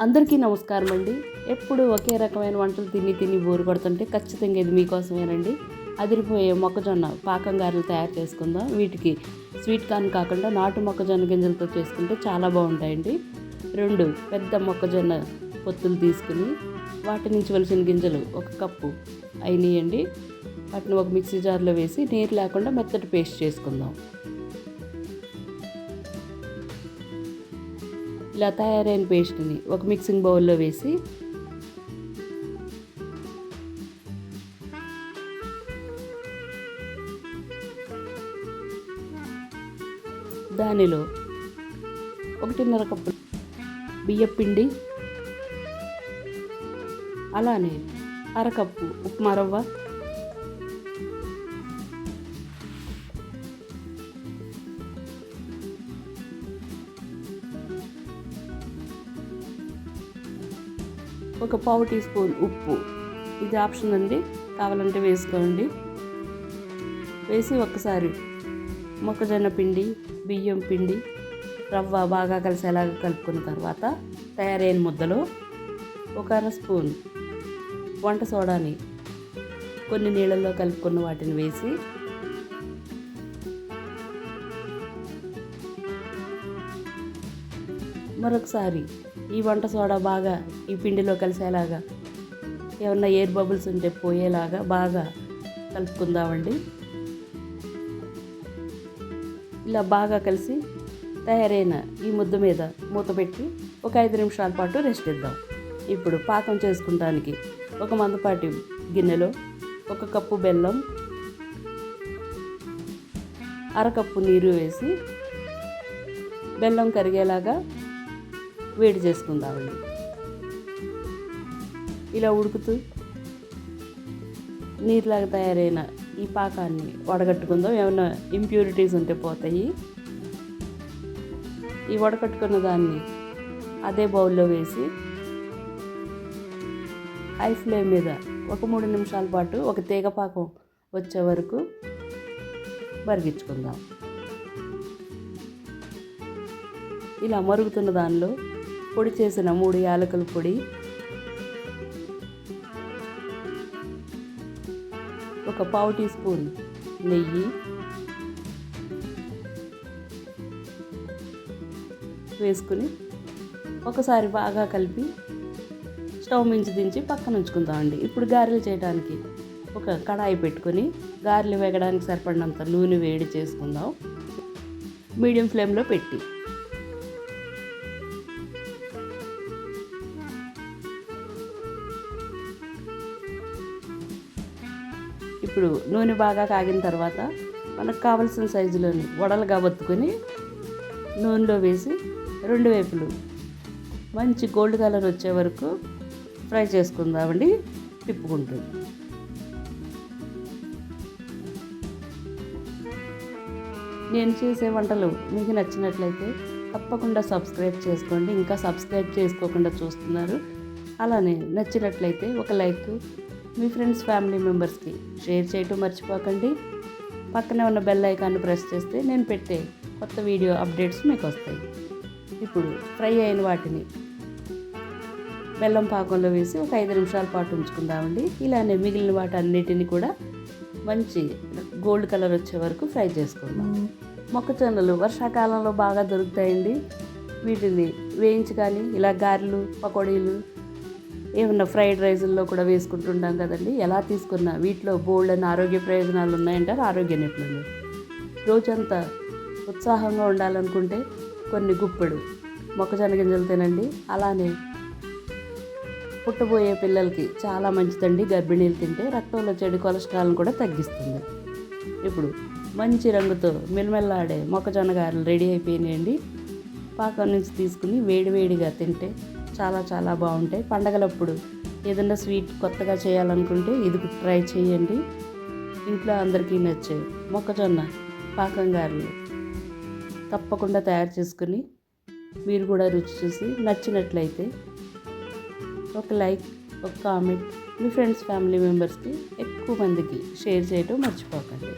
అందరికీ నమస్కారం అండి. ఎప్పుడు ఒకే రకమైన వంటలు తిని తిని బోరు కొడుతుంటే ఖచ్చితంగా ఇది మీకోసమేనండి. అదిరిపోయే మొక్కజొన్న పాకం గారెలు తయారు చేసుకుందాం. వీటికి స్వీట్ కార్న్ కాకుండా నాటు మొక్కజొన్న గింజలతో చేసుకుంటే చాలా బాగుంటాయండి. రెండు పెద్ద మొక్కజొన్న పొత్తులు తీసుకుని వాటి నుంచి వలసిన గింజలు ఒక కప్పు అయినాయండి. వాటిని ఒక మిక్సీ జార్లో వేసి నీరు లేకుండా మెత్తటి పేస్ట్ చేసుకుందాం. ఇలా తయారైన పేస్ట్ని ఒక మిక్సింగ్ బౌల్లో వేసి దానిలో ఒకటిన్నర కప్పు బియ్యపిండి అలానే అరకప్పు ఉప్మా రవ్వ ఒక పావు టీ స్పూన్ ఉప్పు. ఇది ఆప్షన్ అండి. కావాలంటే వేసుకోండి. వేసి ఒక్కసారి మొక్కజొన్న పిండి బియ్యం పిండి రవ్వ బాగా కలిసేలాగా కలుపుకున్న తర్వాత తయారైన ముద్దలో ఒక అర స్పూన్ వంట సోడాని కొన్ని నీళ్ళల్లో కలుపుకున్న వాటిని వేసి మరొకసారి ఈ వంట సోడా బాగా ఈ పిండిలో కలిసేలాగా ఏమన్నా ఎయిర్ బబుల్స్ ఉంటే పోయేలాగా బాగా కలుపుకుందామండి. ఇలా బాగా కలిసి తయారైన ఈ ముద్ద మీద మూత పెట్టి ఒక ఐదు నిమిషాల పాటు రెస్ట్ ఇద్దాం. ఇప్పుడు పాకం చేసుకుంటానికి ఒక మందపాటి గిన్నెలో ఒక కప్పు బెల్లం అరకప్పు నీరు వేసి బెల్లం కరిగేలాగా వేడి చేసుకుందామండి. ఇలా ఉడుకుతూ నీరులాగా తయారైన ఈ పాకాన్ని వడగట్టుకుందాం. ఏమైనా ఇంప్యూరిటీస్ ఉంటే పోతాయి. ఈ వడకట్టుకున్న దాన్ని అదే బౌల్లో వేసి హై ఫ్లేమ్ మీద ఒక మూడు నిమిషాల పాటు ఒక తీగ పాకం వచ్చే వరకు మరిగించుకుందాం. ఇలా మరుగుతున్న దానిలో పొడి చేసిన మూడు యాలకుల పొడి. ఒక పావు టీ స్పూన్ నెయ్యి. వేసుకుని ఒకసారి బాగా కలిపి స్టవ్ మించి దించి పక్కన ఉంచుకుందామండి ఇప్పుడు గారెలు చేయడానికి ఒక కడాయి పెట్టుకొని గారెలు వేగడానికి సరిపడినంత నూనె వేడి చేసుకుందాం. మీడియం ఫ్లేమ్లో పెట్టి ఇప్పుడు నూనె బాగా కాగిన తర్వాత మనకు కావలసిన సైజులోని వడలుగా బతుకొని నూనెలో వేసి రెండు వైపులు మంచి గోల్డ్ కలర్ వచ్చే వరకు ఫ్రై చేసుకుందామండి. తిప్పుకుంటుంది నేను చేసే వంటలు మీకు నచ్చినట్లయితే తప్పకుండా సబ్స్క్రైబ్ చేసుకోండి. ఇంకా సబ్స్క్రైబ్ చేసుకోకుండా చూస్తున్నారు. అలానే నచ్చినట్లయితే ఒక లైక్ మీ ఫ్రెండ్స్ ఫ్యామిలీ మెంబర్స్కి షేర్ చేయటం మర్చిపోకండి. పక్కనే ఉన్న బెల్ ఐకాన్ని ప్రెస్ చేస్తే నేను పెట్టే కొత్త వీడియో అప్డేట్స్ మీకు వస్తాయి. ఇప్పుడు ఫ్రై అయిన వాటిని బెల్లం పాకంలో వేసి ఒక ఐదు నిమిషాల పాటు ఉంచుకుందామండి. ఇలానే మిగిలిన వాటి అన్నిటిని కూడా మంచి గోల్డ్ కలర్ వచ్చే వరకు ఫ్రై చేసుకుందాం. మొక్కజొన్నలు వర్షాకాలంలో బాగా దొరుకుతాయండి. వీటిని వేయించి కానీ ఇలా గారెలు పకోడీలు ఏమన్నా ఫ్రైడ్ రైస్ల్లో కూడా వేసుకుంటుంటాం కదండి. ఎలా తీసుకున్నా వీటిలో బోల్డ్ అని ఆరోగ్య ప్రయోజనాలు ఉన్నాయంటారు ఆరోగ్య నిపుణులు. రోజంతా ఉత్సాహంగా ఉండాలనుకుంటే కొన్ని గుప్పెడు మొక్కజొన్న గింజలు తినండి. అలానే పుట్టబోయే పిల్లలకి చాలా మంచిదండి గర్భిణీలు తింటే రక్తంలో చెడు కొలెస్ట్రాల్ని కూడా తగ్గిస్తుంది. ఇప్పుడు మంచి రంగుతో మిలమిల్లాడే మొక్కజొన్న గారెలు రెడీ అయిపోయినాయండి. పాకం నుంచి తీసుకుని వేడివేడిగా తింటే చాలా చాలా బాగుంటాయి. పండగలప్పుడు ఏదైనా స్వీట్ కొత్తగా చేయాలనుకుంటే ఇది ట్రై చేయండి. ఇంట్లో అందరికీ నచ్చే మొక్కజొన్న పాకం గారెలు తప్పకుండా తయారు చేసుకుని మీరు కూడా రుచి చూసి నచ్చినట్లయితే ఒక లైక్ ఒక కామెంట్ మీ ఫ్రెండ్స్ ఫ్యామిలీ మెంబర్స్కి ఎక్కువ మందికి షేర్ చేయడం మర్చిపోకండి.